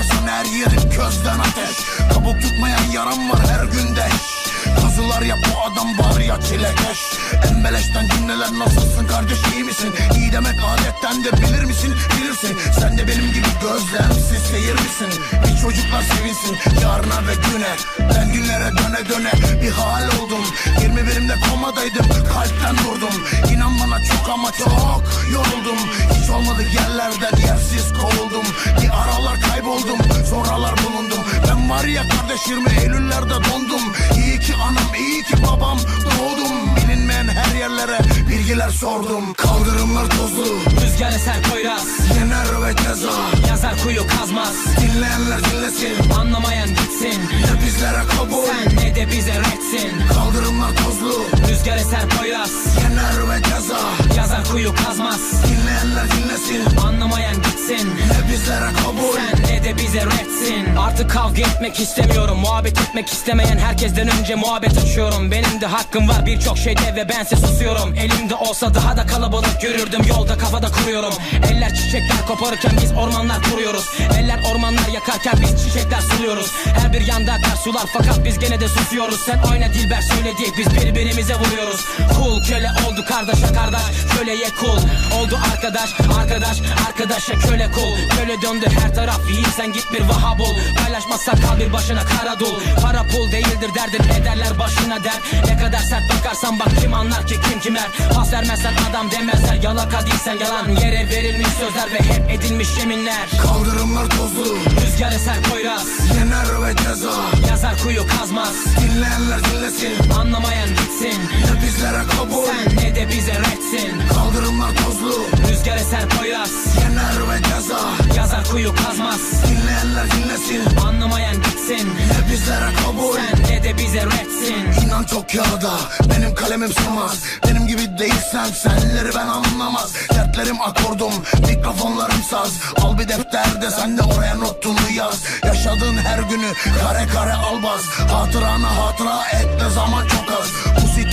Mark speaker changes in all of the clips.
Speaker 1: arasan her yerim közden ateş. Kabuk tutmayan yaram var her günde Kazılar yap bu adam var ya çilekeş. Embeleşten cümleler nasılsın kardeş iyi misin? İyi demek adettendir bilir misin? Bilirsin. Sen de benim gibi gözlemsiz seyir misin? Bir çocuklar sevinsin yarına ve güne. Ben günlere döne döne bir hal oldum. 21'imde komadaydım kalpten durdum İnan bana çok ama çok yoruldum Olmadık yerlerden yersiz kovuldum. Bir aralar kayboldum sonralar bulundum. Ben var ya kardeş 20 Eylüllerde dondum. İyi ki anam iyi ki babam doğdum. Bilinmeyen her yerlere bilgiler sordum. Kaldırımlar tozlu
Speaker 2: Rüzgar eser Poyraz.
Speaker 1: Yener ve ceza
Speaker 2: Yazar kuyu kazmaz.
Speaker 1: Dinleyenler dinlesin.
Speaker 2: Anlamayan gitsin.
Speaker 1: Ne bizlere kabul.
Speaker 2: Sen ne de bize retsin.
Speaker 1: Kaldırımlar tozlu
Speaker 2: Rüzgar eser Poyraz.
Speaker 1: Yener ve
Speaker 2: kuyu kazmaz.
Speaker 1: Dinleyenler dinlesin.
Speaker 2: Anlamayan gitsin.
Speaker 1: Ne bizlere kabul.
Speaker 2: Sen de bize retsin. Artık kavga etmek istemiyorum Muhabbet etmek istemeyen herkesten önce muhabbet açıyorum. Benim de hakkım var birçok şeyde ve bense susuyorum. Elimde olsa daha da kalabalık görürdüm Yolda kafada kuruyorum. Eller çiçekler koparırken biz ormanlar kuruyoruz. Eller ormanlar yakarken biz çiçekler suluyoruz. Her bir yanda akar sular fakat biz gene de susuyoruz. Sen oyna dilber söyledi biz birbirimize vuruyoruz. Kul köle oldu kardeşe kardeş Köleye kul oldu arkadaş Arkadaş arkadaşa köle kul Köle döndü her taraf iyi sen git bir vaha bul Paylaşmazsan kal bir başına kara dul Para pul değildir derdin ederler başına der Ne kadar sert bakarsan bak kim anlar ki kim kimer Pas vermezsen adam demezler yalaka değilsen yalan. Yere verilmiş sözler ve hep edilmiş yeminler.
Speaker 1: Kaldırımlar tozlu.
Speaker 2: Rüzgar eser Poyraz.
Speaker 1: Yener ve ceza.
Speaker 2: Yazar kuyu kazmaz.
Speaker 1: Dinleyenler dinlesin.
Speaker 2: Anlamayan gitsin.
Speaker 1: Ne bizlere kabul.
Speaker 2: Sen ne de bize retsin
Speaker 1: Kaldırımlar tozlu.
Speaker 2: Rüzgar eser Poyraz kuyu kazmaz.
Speaker 1: Dinleyenler dinlesin.
Speaker 2: Anlamayan gitsin.
Speaker 1: Ne bizlere kabul.
Speaker 2: Sen ne de bize retsin.
Speaker 1: İnan çok kağıda Benim kalemim sığmaz. Benim gibi değilsen senleri ben anlamaz. Dertlerim akordum. Mikrofonlarım saz. Al bir defterde sen de oraya notunu yaz. Yaşadığın her günü kare kare al baz Hatıranı hatıra et de zaman çok az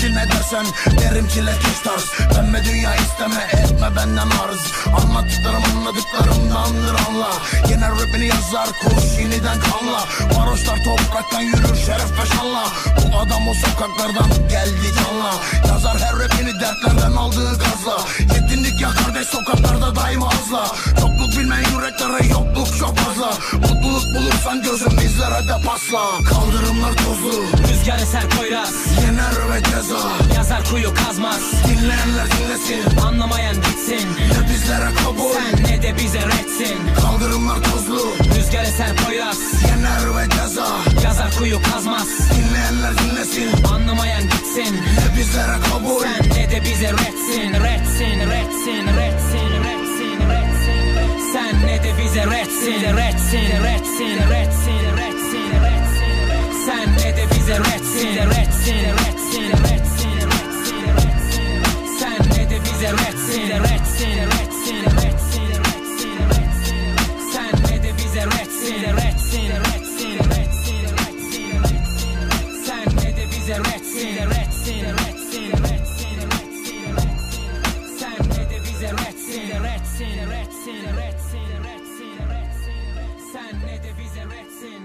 Speaker 1: Sitin ne dersen derim çilekeş tarz Pembe dünya isteme etme benden arz. Anlattıklarım anladıklarımdandır anla. Yener rapini yazar kuş yeniden kanla. Varoşlar topraktan yürür şeref ve şanla. Bu adam o sokaklardan geldi canla Yazar her rapini dertlerden aldığı gazla. Yetindik ya kardeş sokaklarda daima azla. Çokluk bilmeyen yüreklere yokluk çok fazla. Mutluluk bulursan gözüm bizlere de pasla. Kaldırımlar tozlu.
Speaker 2: Rüzgar eser Poyraz.
Speaker 1: Yener ve ceza.
Speaker 2: Yazar kuyu kazmaz.
Speaker 1: Dinleyenler dinlesin.
Speaker 2: Anlamayan gitsin.
Speaker 1: Ne bizlere kabul.
Speaker 2: Sen ne de bize retsin.
Speaker 1: Kaldırımlar tozlu.
Speaker 2: Rüzgar eser Poyraz.
Speaker 1: Yener ve ceza.
Speaker 2: Yazar kuyu kazmaz.
Speaker 1: Dinleyenler dinlesin.
Speaker 2: Anlamayan gitsin.
Speaker 1: Ne bizlere kabul.
Speaker 2: Sen ne de bize retsin. Retsin, retsin, retsin, retsin, retsin. Sen ne de bize Retsin, retsin, retsin, retsin, retsin Sen ne de bize retsin